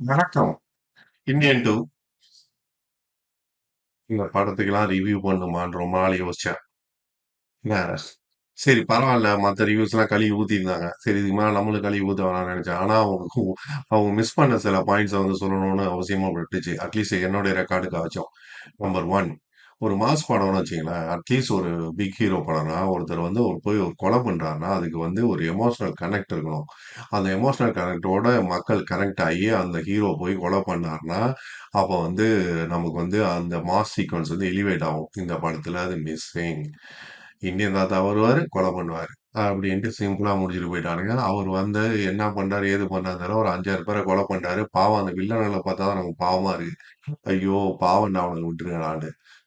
வணக்கம். இந்தியன் 2 இந்த படத்துக்கெல்லாம் ரிவ்யூ பண்ணுமான்னு ரொம்ப நாள் யோசிச்சேன். என்ன, சரி பரவால்ல. மத்த ரிவ்யூஸ்லாம் கழுவி ஊத்தியிருந்தாங்க. சரி இதுக்கு மேல நம்மளும் கழுவி ஊத்த வேணாம்னு நெனச்சேன். ஆனா அவங்க அவங்க மிஸ் பண்ண சில பாயிண்ட்ஸ வந்து சொல்லணும்னு அவசியமா பட்டுச்சு. அட்லீஸ்ட் என்னுடைய ரெக்கார்டுக்காச்சும். நம்பர் 1 ஒரு மாஸ் படம்னு வச்சுங்களேன் அட்லீஸ்ட் ஒரு பிக் ஹீரோ படம்னா, ஒருத்தர் வந்து ஒரு போய் ஒரு கொலை பண்றாருன்னா, அதுக்கு வந்து ஒரு எமோஷனல் கனெக்ட் இருக்கணும். அந்த எமோஷனல் கனெக்ட்டோட மக்கள் கனெக்ட் ஆகி, அந்த ஹீரோ போய் கொலை பண்ணாருன்னா, அப்போ வந்து நமக்கு வந்து அந்த மாஸ் சீக்வன்ஸ் வந்து எலிவேட் ஆகும். இந்த படத்துல அது மிஸ்ஸிங். இந்தியன் தாத்தா வருவாரு, கொலை பண்ணுவாரு. அப்படின்ட்டு சிம்பிளா முடிச்சுட்டு போயிட்டானுங்க. அவர் வந்து என்ன பண்றாரு, ஏது பண்ணாருன்னு ஒரு அஞ்சாறு பேரை கொலை பண்றாரு. பாவம் அந்த வில்லனில் பார்த்தா தான் நமக்கு பாவமா இருக்குது ஐயோ! பாவம் நான் அவனுக்கு விட்டுருக்கேன் நான்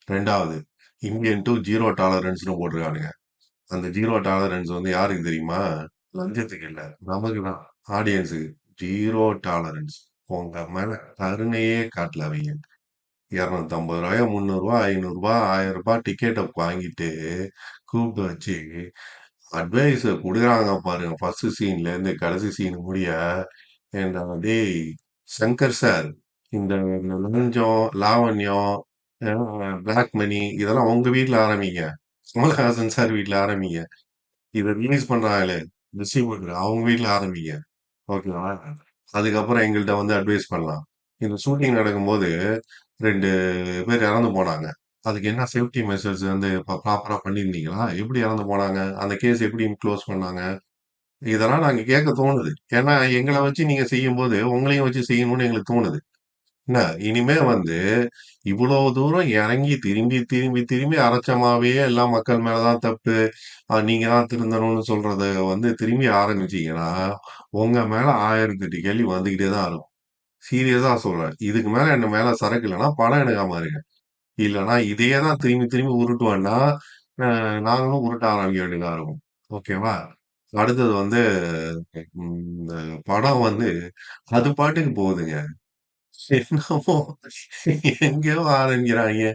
ரெண்டாவது இந்தியன் டு ஜீரோ டாலரன்ஸ்னு போட்டிருக்கானுங்க. அந்த ஜீரோ டாலரன்ஸ் வந்து யாருக்கு தெரியுமா? லஞ்சத்துக்கு இல்ல. நமக்கு தான். ஆடியன்ஸுக்கு. Zero tolerance. உங்க மேல கருணையே காட்டல அவங்க இரநூத்தம்பது ரூபாய் முந்நூறுரூவா ஐநூறுரூவா ஆயிரம் ரூபாய் டிக்கெட்டை வாங்கிட்டு, கூப்பிட்டு வச்சு, அட்வைஸ் கொடுக்குறாங்க பாருங்க. ஃபர்ஸ்ட் சீன்லேருந்து கடைசி சீன் முடிய, என்ன டேய் சங்கர் சார், இந்த லஞ்சம், லாவண்யம், அ பிளாக் மணி இதெல்லாம் அவங்க வீட்ல ஆரம்பிங்க. கமலஹாசன் சார் வீட்ல ஆரம்பிங்க. இத ரிலீஸ் பண்றாங்களே டிஸ்ட்ரிபியூட்டர் அவங்க வீட்ல ஆரம்பிங்க. ஓகேவா? அதுக்கப்புறம் எங்கள்ட்ட வந்து அட்வைஸ் பண்ணலாம். இந்த ஷூட்டிங் நடக்கும்போது 2 பேர் இறந்து போனாங்க. அதுக்கு என்ன சேஃப்டி மெஷர்ஸ் வந்து ப ப்ராப்பரா பண்ணியிருந்தீங்களா? எப்படி இறந்து போனாங்க? அந்த கேஸ் எப்படி குளோஸ் பண்ணாங்க? இதெல்லாம் நாங்க கேட்க தோணுது. ஏன்னா எங்கள வச்சு நீங்க செய்யும்போது, உங்களையும் வச்சு செய்யணும்னு எங்களுக்கு தோணுது. என்ன, இனிமே வந்து இவ்வளோ தூரம் இறங்கி திரும்பி, திரும்பி, திரும்பி அரைச்சமாவே எல்லாம் மக்கள் மேல தான் தப்பு. நீங்க தான் திருந்தணும்னு சொல்றத வந்து திரும்பி ஆரம்பிச்சீங்கன்னா, உங்க மேல 1008 கேள்வி வந்துகிட்டே தான் இருக்கும். சீரியஸா சொல்றேன். இதுக்கு மேல என் மேல சரக்கு இல்லன்னா, படம் எடுக்காம இருங்க. இல்லன்னா இதையே தான் திரும்பி, திரும்பி உருட்டுவேன்னா, நாங்களும் உருட்ட ஆரம்பிக்க வேண்டியதா இருக்கும். ஓகேவா? அடுத்தது வந்து இந்த படம் வந்து அது பாட்டுக்கு போகுதுங்க. என்னமோ எங்கேயோ ஆரம்பிக்கிறாய்ங்க.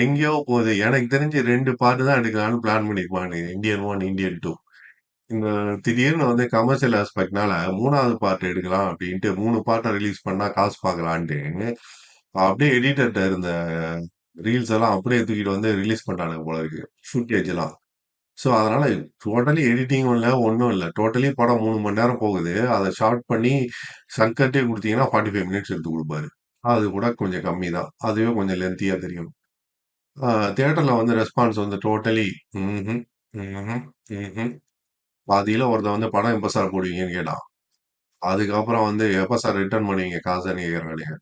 எங்கேயோ போகுது. எனக்கு தெரிஞ்சு 2 பார்ட் தான் எடுக்கலாம்னு பிளான் பண்ணியிருப்பானுங்க. Indian 1, Indian 2. இந்த திடீர்னு வந்து கமர்ஷியல் ஆஸ்பெக்ட்னால 3வது பார்ட் எடுக்கலாம் அப்படின்ட்டு 3 பார்ட்ட ரிலீஸ் பண்ணா காசு பார்க்கலான்ட்டு, அப்படியே எடிட்டர்ட்ட இருந்த ரீல்ஸ் எல்லாம் அப்படியே தூக்கிட்டு வந்து ரிலீஸ் பண்ணிட்டானுங்க போல இருக்கு. ஃபுட்டேஜ்லாம். ஸோ அதனால டோட்டலி எடிட்டிங்கும் இல்லை ஒன்றும் இல்லை டோட்டலி படம் மூணு மணி நேரம் போகுது. அதை ஷார்ட் பண்ணி சங்கர்ட்டே கொடுத்தீங்கன்னா ஃபார்ட்டி ஃபைவ் மினிட்ஸ் எடுத்து கொடுப்பாரு அது கூட கொஞ்சம் கம்மி தான். அதுவே கொஞ்சம் லென்த்தியாக தெரியும். தேட்டரில் தியேட்டர்ல வந்து ரெஸ்பான்ஸ் வந்து டோட்டலி ம்ஹ்ம், ம்ஹ்ம், ம்ஹ்ம். ஒருத்தன் வந்து படம் எப்போ சார் போடுவீங்கன்னு கேட்டான். அதுக்கப்புறம் வந்து எப்போ சார் ரிட்டர்ன் பண்ணுவீங்க காசன்னு கேட்கறானுங்க.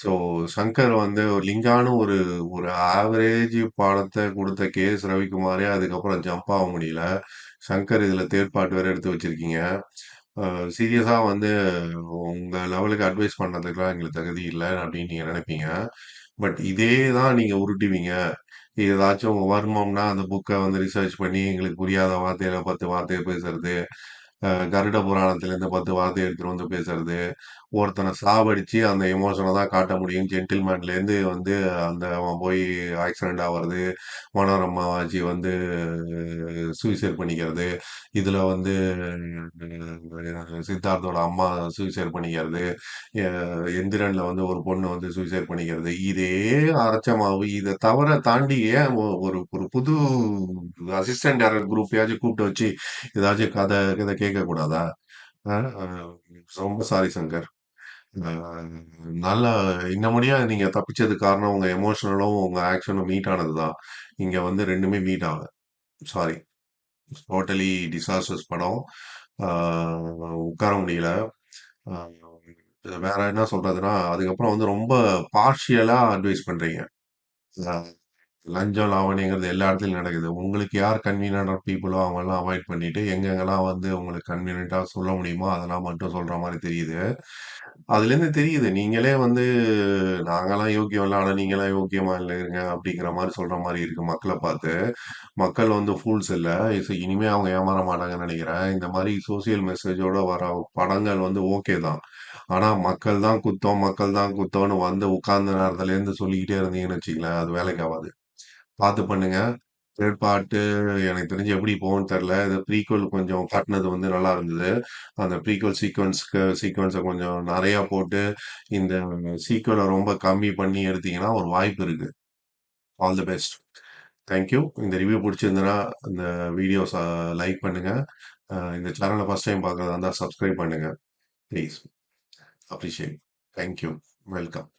ஸோ சங்கர் வந்து ஒரு லிங்கான்னு ஒரு ஒரு ஆவரேஜ் பாடத்தை கொடுத்த கே எஸ் ரவிக்குமாரே அதுக்கப்புறம் ஜம்ப் ஆக முடியல. சங்கர் இதில் தேர்ப்பாட்டு வேறு எடுத்து வச்சிருக்கீங்க. சீரியஸாக வந்து உங்கள் லெவலுக்கு அட்வைஸ் பண்றதுக்குலாம் எங்களுக்கு தகுதி இல்லை அப்படின்னு நீங்கள் நினைப்பீங்க பட் இதே தான் நீங்கள் உருட்டுவீங்க. ஏதாச்சும் வர்மம்னா அந்த புக்கை வந்து ரிசர்ச் பண்ணி எங்களுக்கு புரியாத வார்த்தையில் பத்து வார்த்தையை பேசுறது. கருட புராணத்திலேருந்து பத்து வார்த்தை எடுத்துகிட்டு வந்து பேசுறது. ஒருத்தனை சாவடிச்சு அந்த எமோஷனை தான் காட்ட முடியும். ஜென்டில்மேன்லேருந்து வந்து அந்த அவன் போய் ஆக்சிடென்ட் ஆகிறது மனோரமா ஆச்சு வந்து சூசைட் பண்ணிக்கிறது. இதில் வந்து சித்தார்த்தோட அம்மா சூசைட் பண்ணிக்கிறது. எந்திரனில் வந்து ஒரு பொண்ணு வந்து சூசைட் பண்ணிக்கிறது. இதே அரைச்ச மாவு. தவிர தாண்டி ஏன் ஒரு ஒரு புது அசிஸ்டன்ட் டேரக்டர் குரூப்பையாச்சும் கூப்பிட்டு வச்சு, ஏதாச்சும் கதை கதை கேட்கக்கூடாதா? ரொம்ப சாரி சங்கர். நல்லா இன்ன முடியா நீங்க தப்பிச்சதுக்கு காரணம் உங்க எமோஷனலும், உங்க ஆக்ஷனும் மீட் ஆனதுதான் இங்க வந்து ரெண்டுமே மீட் ஆகல. சாரி. டோட்டலி டிசாஸ்டர்ஸ் படம். உட்கார முடியல. வேற என்ன சொல்றதுன்னா, அதுக்கப்புறம் வந்து ரொம்ப பார்ஷியலா அட்வைஸ் பண்றீங்க. லஞ்சம், லாவணிங்கிறது எல்லா இடத்துலயும் நடக்குது. உங்களுக்கு யார் கன்வீனியன்ட் பீப்புளோ அவங்கெல்லாம் அவாய்ட் பண்ணிட்டு, எங்கெங்கெல்லாம் வந்து உங்களுக்கு கன்வீனியன்ட்டா சொல்ல முடியுமோ, அதெல்லாம் மட்டும் சொல்ற மாதிரி தெரியுது. அதுலேருந்து தெரியுது. நீங்களே வந்து நாங்கெல்லாம் யோக்கியம் இல்லை ஆனா நீங்களாம் யோக்கியமா இல்லைங்க அப்படிங்கிற மாதிரி சொல்ற மாதிரி இருக்கு மக்களை பார்த்து. மக்கள் வந்து ஃபூல்ஸ் இல்ல. இனிமே அவங்க ஏமாற மாட்டாங்கன்னு நினைக்கிறேன் இந்த மாதிரி சோசியல் மெசேஜோட வர படங்கள் வந்து ஓகே தான். ஆனா மக்கள் தான் குத்தம், மக்கள் தான் குத்தம்னு வந்து உட்கார்ந்த நேரத்துலேருந்து சொல்லிக்கிட்டே இருந்தீங்கன்னு வச்சுக்கங்களேன், அது வேலைக்கு ஆகாது பார்த்து பண்ணுங்க. தேர்ட் பார்ட்டு எனக்கு தெரிஞ்சு எப்படி போகும்ன்னு தெரியல. இது ப்ரீக்வல் கொஞ்சம் காட்டுனது வந்து நல்லா இருந்தது. அந்த ப்ரீக்குவல் சீக்வென்ஸ்க்கு சீக்வென்ஸ கொஞ்சம் நெறையா போட்டு, இந்த சீக்குவலை ரொம்ப கம்மி பண்ணி எடுத்தீங்கன்னா, ஒரு வாய்ப்பு இருக்கு. All the best. Thank you. இந்த ரிவ்யூ புடிச்சிருந்ததுன்னா, இந்த வீடியோஸ லைக் பண்ணுங்க. அ இந்த சேனல ஃபர்ஸ்ட் டைம் பார்க்குறதா இருந்தா சப்ஸ்கிரைப் பண்ணுங்க. Please. Appreciate. Thank you. Welcome.